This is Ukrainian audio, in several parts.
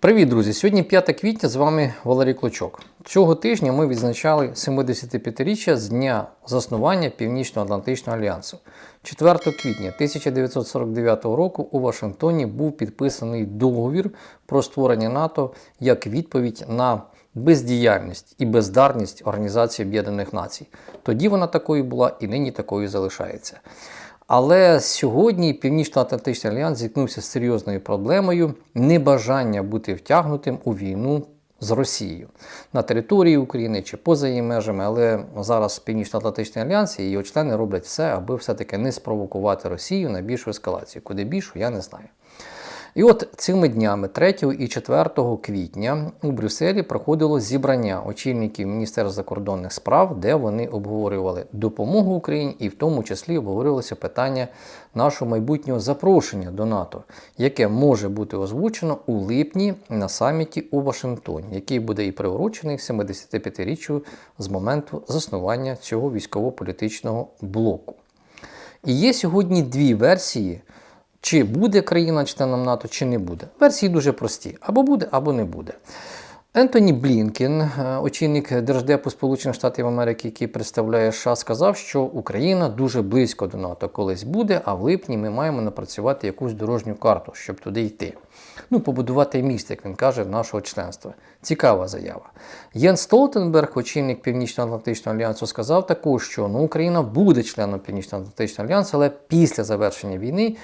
Привіт, друзі! Сьогодні 5 квітня з вами Валерій Клочок. Цього тижня ми відзначали 75-річчя з дня заснування Північно-Атлантичного альянсу. 4 квітня 1949 року у Вашингтоні був підписаний договір про створення НАТО як відповідь на бездіяльність і бездарність Організації Об'єднаних Націй. Тоді вона такою була і нині такою залишається. Але сьогодні Північно-Атлантичний альянс зіткнувся з серйозною проблемою небажання бути втягнутим у війну з Росією на території України чи поза її межами. Але зараз Північно-Атлантичний альянс і його члени роблять все, аби все-таки не спровокувати Росію на більшу ескалацію. Куди більшу, я не знаю. І от цими днями, 3 і 4 квітня, у Брюсселі проходило зібрання очільників Міністерства закордонних справ, де вони обговорювали допомогу Україні і в тому числі обговорювалося питання нашого майбутнього запрошення до НАТО, яке може бути озвучено у липні на саміті у Вашингтоні, який буде і приурочений 75-річчю з моменту заснування цього військово-політичного блоку. І є сьогодні дві версії. Чи буде країна членом НАТО, чи не буде. Версії дуже прості: або буде, або не буде. Ентоні Блінкен, е, очільник Держдепу Сполучених Штатів Америки, який представляє США, сказав, що Україна дуже близько до НАТО колись буде, а в липні ми маємо напрацювати якусь дорожню карту, щоб туди йти. Ну, побудувати міст, як він каже, нашого членства. Цікава заява. Єн Столтенберг, очільник Північно-Атлантичного альянсу, сказав також, що ну, Україна буде членом Північно-Атлантичного альянсу, але після завершення війни.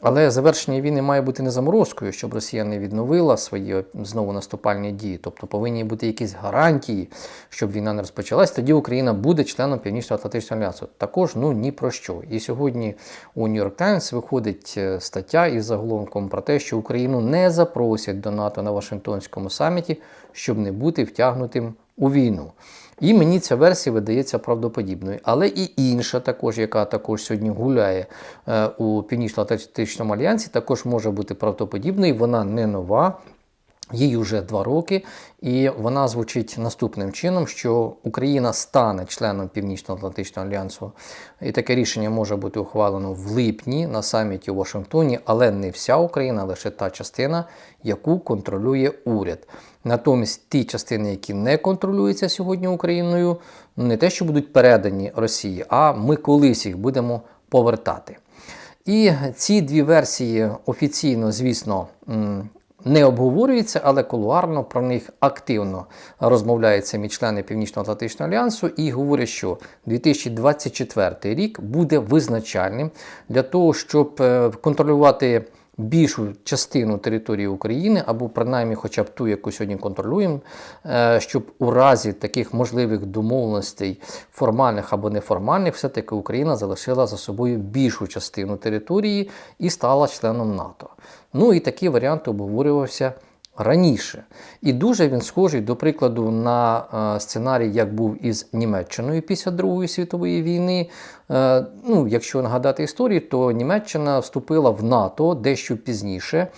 Але завершення війни має бути не заморозкою, щоб Росія не відновила свої знову наступальні дії. Тобто повинні бути якісь гарантії, щоб війна не розпочалась. Тоді Україна буде членом Північно-Атлантичного альянсу. Також ну ні про що. І сьогодні у York Times виходить е, стаття із заголовком про те, що Україну не запросять до НАТО на Вашингтонському саміті, щоб не бути втягнутим у війну. І мені ця версія видається правдоподібною. Але і інша, також, яка також сьогодні гуляє е, у Північно-Атлантичному альянсі, також може бути правдоподібною. Вона не нова. Їй вже два роки, і вона звучить наступним чином: що Україна стане членом Північно-Атлантичного альянсу, і таке рішення може бути ухвалено в липні на саміті у Вашингтоні, але не вся Україна, лише та частина, яку контролює уряд. Натомість ті частини, які не контролюються сьогодні Україною, не те, що будуть передані Росії, а ми колись їх будемо повертати. І ці дві версії офіційно, звісно, не обговорюються, але кулуарно про них активно розмовляють самі члени Північно-Атлантичного альянсу і говорять, що 2024 рік буде визначальним для того, щоб е, контролювати більшу частину території України, або принаймні хоча б ту, яку сьогодні контролюємо, е, щоб у разі таких можливих домовленостей, формальних або неформальних, все-таки Україна залишила за собою більшу частину території і стала членом НАТО. Ну і такий варіант обговорювався раніше. І дуже він схожий, до прикладу, на е, сценарій, як був із Німеччиною після Другої світової війни. Е, ну, Якщо нагадати історію, то Німеччина вступила в НАТО дещо пізніше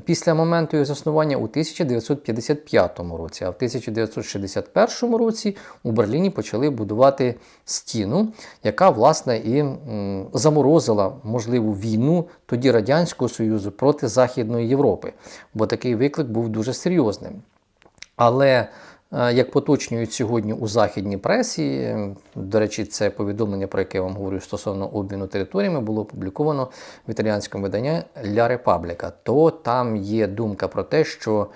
після моменту його заснування у 1955 році. А в 1961 році у Берліні почали будувати стіну, яка власне і заморозила можливу війну тоді Радянського Союзу проти Західної Європи, бо такий виклик був дуже серйозним. Але як поточнюють сьогодні у західній пресі, до речі, це повідомлення, про яке я вам говорю стосовно обміну територіями, було опубліковано в італіянському виданні Ля Репабліка, то там є думка про те, що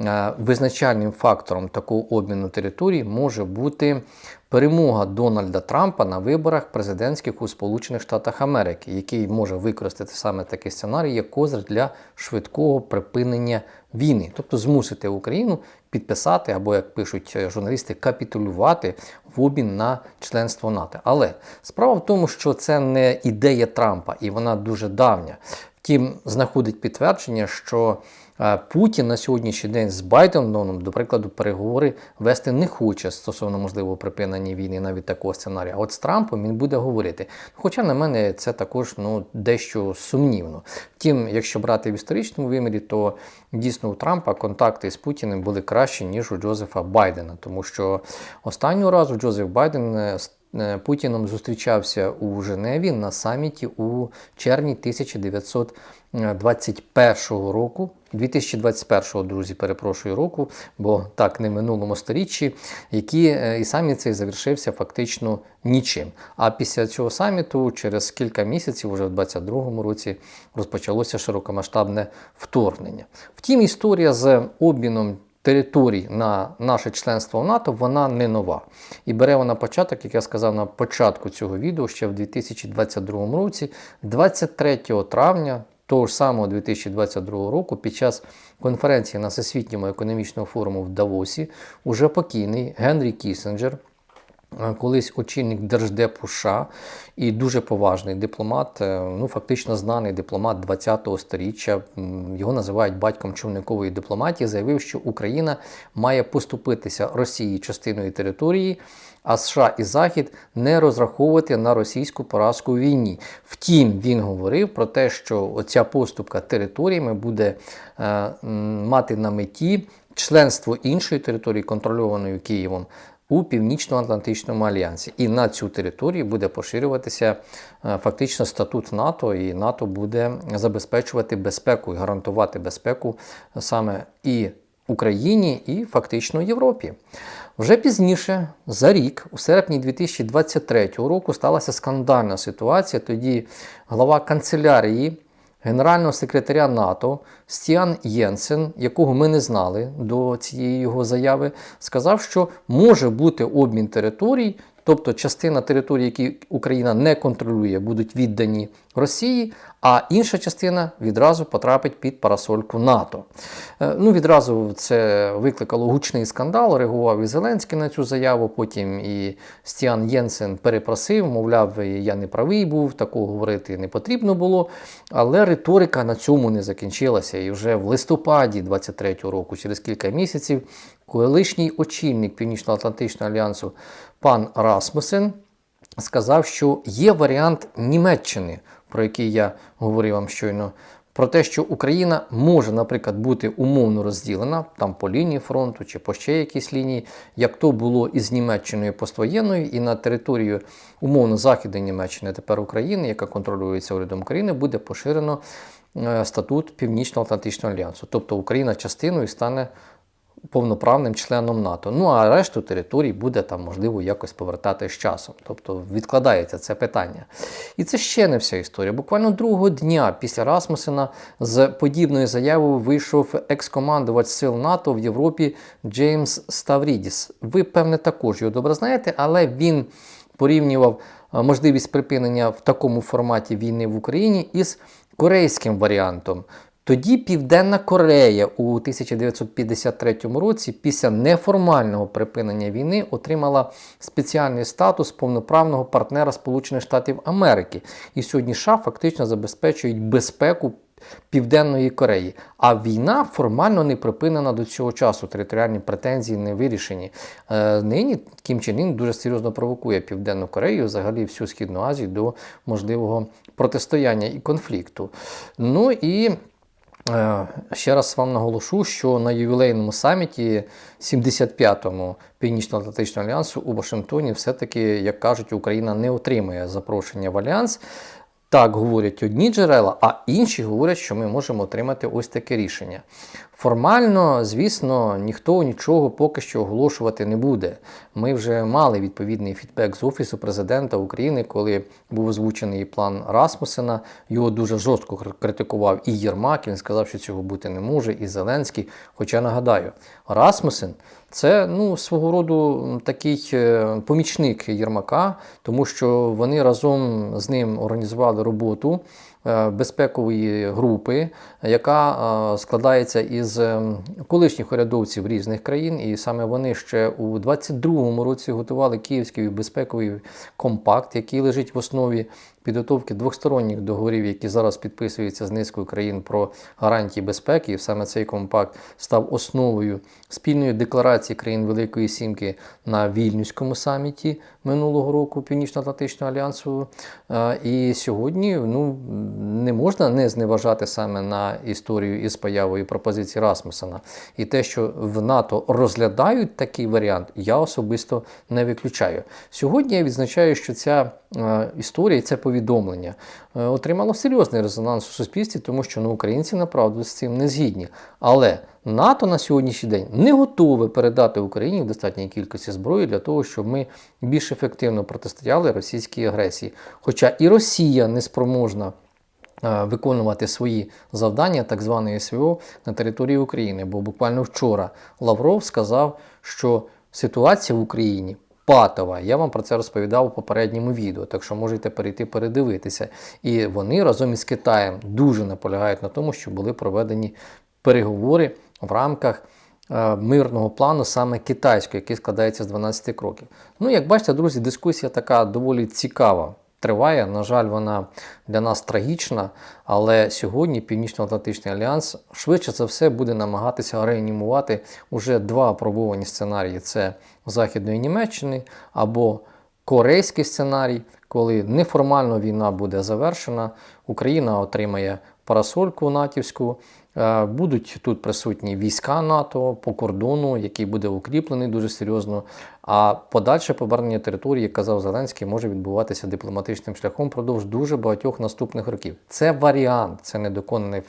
е, визначальним фактором такого обміну територій може бути перемога Дональда Трампа на виборах президентських у Сполучених Штатах Америки, який може використати саме такий сценарій, як козир для швидкого припинення війни, тобто змусити Україну підписати або, як пишуть журналісти, капітулювати в обмін на членство НАТО. Але справа в тому, що це не ідея Трампа, і вона дуже давня. Втім, знаходить підтвердження, що Е, Путін на сьогоднішній день з Байденом, до прикладу, переговори вести не хоче стосовно можливого припинення війни, навіть такого сценарія. А от з Трампом він буде говорити. Хоча на мене це також ну, дещо сумнівно. Втім, якщо брати в історичному вимірі, то дійсно у Трампа контакти з Путіним були кращі, ніж у Джозефа Байдена, тому що останнього разу Джозеф Байден. Е, е, Путіном зустрічався у Женеві на саміті у червні 1921 року. 2021 друзі, перепрошую року, бо так не минулому сторіччі, які е, і саміт цей завершився фактично нічим. А після цього саміту, через кілька місяців, уже в 2022 році, розпочалося широкомасштабне вторгнення. Втім, історія з обміном територій на наше членство в НАТО вона не нова. І бере вона початок, як я сказав на початку цього відео, ще в 2022 році, 23 травня. Того ж самого 2022 року під час конференції на Всесвітньому економічному форуму в Давосі уже покійний Генрі Кісінджер, е, колись очільник Держдепу США і дуже поважний дипломат, е, ну фактично знаний дипломат 20-го сторіччя. Його називають батьком човникової дипломатії. Заявив, що Україна має поступитися Росії частиною території. А США і Захід не розраховувати на російську поразку у війні. Втім, він говорив про те, що оця поступка територіями буде е, мати на меті членство іншої території, контрольованої Києвом, у Північно-Атлантичному альянсі. І на цю територію буде поширюватися е, фактично статут НАТО, і НАТО буде забезпечувати безпеку і гарантувати безпеку саме і Україні, і фактично Європі. Вже пізніше, за рік, у серпні 2023 року, сталася скандальна ситуація. Тоді глава канцелярії генерального секретаря НАТО Стіан Єнсен, якого ми не знали до цієї його заяви, сказав, що може бути обмін територій. Тобто частина територій, які Україна не контролює, будуть віддані Росії, а інша частина відразу потрапить під парасольку НАТО. Е, Ну, відразу це викликало гучний скандал. Реагував і Зеленський на цю заяву. Потім і Стіан Єнсен перепросив, мовляв, я не правий був, такого говорити не потрібно було. Але риторика на цьому не закінчилася. І вже в листопаді 23-го року, через кілька місяців, колишній очільник Північно-Атлантичного альянсу пан Расмусен сказав, що є варіант Німеччини, про який я говорив вам щойно. Про те, що Україна може, наприклад, бути умовно розділена там по лінії фронту чи по ще якійсь лінії, як то було із Німеччиною поствоєнною, і на територію умовно Західної Німеччини, тепер України, яка контролюється урядом України, буде поширено е, статут Північно-Атлантичного альянсу. Тобто Україна частиною стане повноправним членом НАТО. Ну а решту територій буде там можливо якось повертати з часом. Тобто відкладається це питання. І це ще не вся історія. Буквально другого дня після Расмусена з подібною заявою вийшов екс-командувач сил НАТО в Європі Джеймс Ставрідіс. Ви, певне, також його добре знаєте, але він порівнював е, можливість припинення в такому форматі війни в Україні із корейським варіантом. Тоді Південна Корея у 1953 році, після неформального припинення війни, отримала спеціальний статус повноправного партнера Сполучених Штатів Америки. І сьогодні США фактично забезпечують безпеку Південної Кореї. А війна формально не припинена до цього часу. Територіальні претензії не вирішені. Е, нині Кім Чен Ін дуже серйозно провокує Південну Корею, взагалі всю Східну Азію до можливого протистояння і конфлікту. Ну і Ще раз вам наголошу, що на ювілейному саміті 75-му Північно-Атлантичного альянсу у Вашингтоні все-таки, як кажуть, Україна не отримує запрошення в альянс. Так говорять одні джерела, а інші говорять, що ми можемо отримати ось таке рішення. Формально, звісно, ніхто нічого поки що оголошувати не буде. Ми вже мали відповідний фідбек з Офісу президента України, коли був озвучений план Расмусена. Його дуже жорстко критикував і Єрмак. Він сказав, що цього бути не може, і Зеленський. Хоча нагадаю, Расмусен це ну, свого роду такий е, помічник Єрмака, тому що вони разом з ним організували роботу безпекової групи, яка е, складається із е, колишніх урядовців різних країн, і саме вони ще у 22-му році готували Київський безпековий компакт, який лежить в основі підготовки двосторонніх договорів, які зараз підписуються з низкою країн про гарантії безпеки. І саме цей компакт став основою спільної декларації країн Великої Сімки на Вільнюському саміті минулого року Північно-Атлантичного альянсу. Е, І сьогодні ну, не можна не зневажати саме на історію із появою пропозиції Расмусена. І те, що в НАТО розглядають такий варіант, я особисто не виключаю. Сьогодні я відзначаю, що ця історія, це повідомлення е, отримало серйозний резонанс у суспільстві, тому що ну, українці направду з цим не згідні. Але НАТО на сьогоднішній день не готове передати Україні в достатній кількості зброї для того, щоб ми більш ефективно протистояли російській агресії. Хоча і Росія не спроможна е, виконувати свої завдання так званої СВО на території України. Бо буквально вчора Лавров сказав, що ситуація в Україні. Патова, я вам про це розповідав у попередньому відео, так що можете перейти передивитися. І вони разом із Китаєм дуже наполягають на тому, що були проведені переговори в рамках е, мирного плану саме китайського, який складається з 12 кроків. Ну, як бачите, друзі, дискусія така доволі цікава. Триває, на жаль, вона для нас трагічна, але сьогодні Північно-Атлантичний альянс швидше за все буде намагатися реанімувати уже два опробовані сценарії: це Західної Німеччини або корейський сценарій, коли неформально війна буде завершена, Україна отримає парасольку натівську. Е, Будуть тут присутні війська НАТО по кордону, який буде укріплений дуже серйозно. А подальше повернення території, як казав Зеленський, може відбуватися дипломатичним шляхом впродовж дуже багатьох наступних років. Це варіант, це недоконаний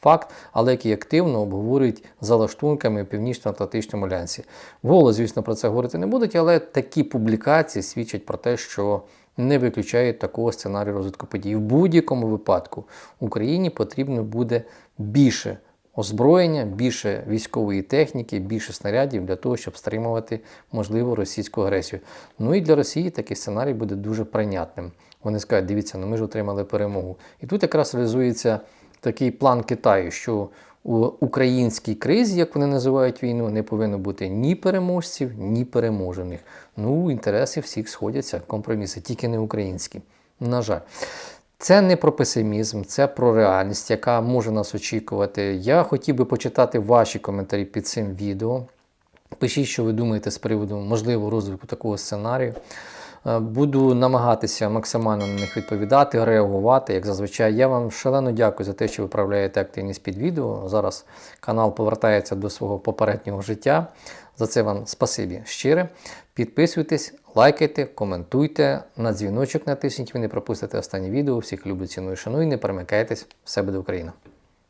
факт, але який активно обговорюють за лаштунками в Північно-Атлантичному альянсі. Вголос, звісно, про це говорити не будуть, але такі публікації свідчать про те, що не виключають такого сценарію розвитку подій. В будь-якому випадку Україні потрібно буде більше озброєння, більше військової техніки, більше снарядів для того, щоб стримувати можливу російську агресію. Ну і для Росії такий сценарій буде дуже прийнятним. Вони скажуть, дивіться, ну ми ж отримали перемогу. І тут якраз реалізується такий план Китаю, що у українській кризі, як вони називають війну, не повинно бути ні переможців, ні переможених. Ну, інтереси всіх сходяться, компроміси, тільки не українські. На жаль. Це не про песимізм, це про реальність, яка може нас очікувати. Я хотів би почитати ваші коментарі під цим відео. Пишіть, що ви думаєте з приводу можливого розвитку такого сценарію. Е, Буду намагатися максимально на них відповідати, реагувати, як зазвичай. Я вам шалено дякую за те, що ви проявляєте активність під відео. Зараз канал повертається до свого попереднього життя. За це вам спасибі щире. Підписуйтесь, лайкайте, коментуйте, на дзвіночок натисніть, ви не пропустите останнє відео. Всіх люблю, ціную, шаную, не перемикайтесь, все буде Україна!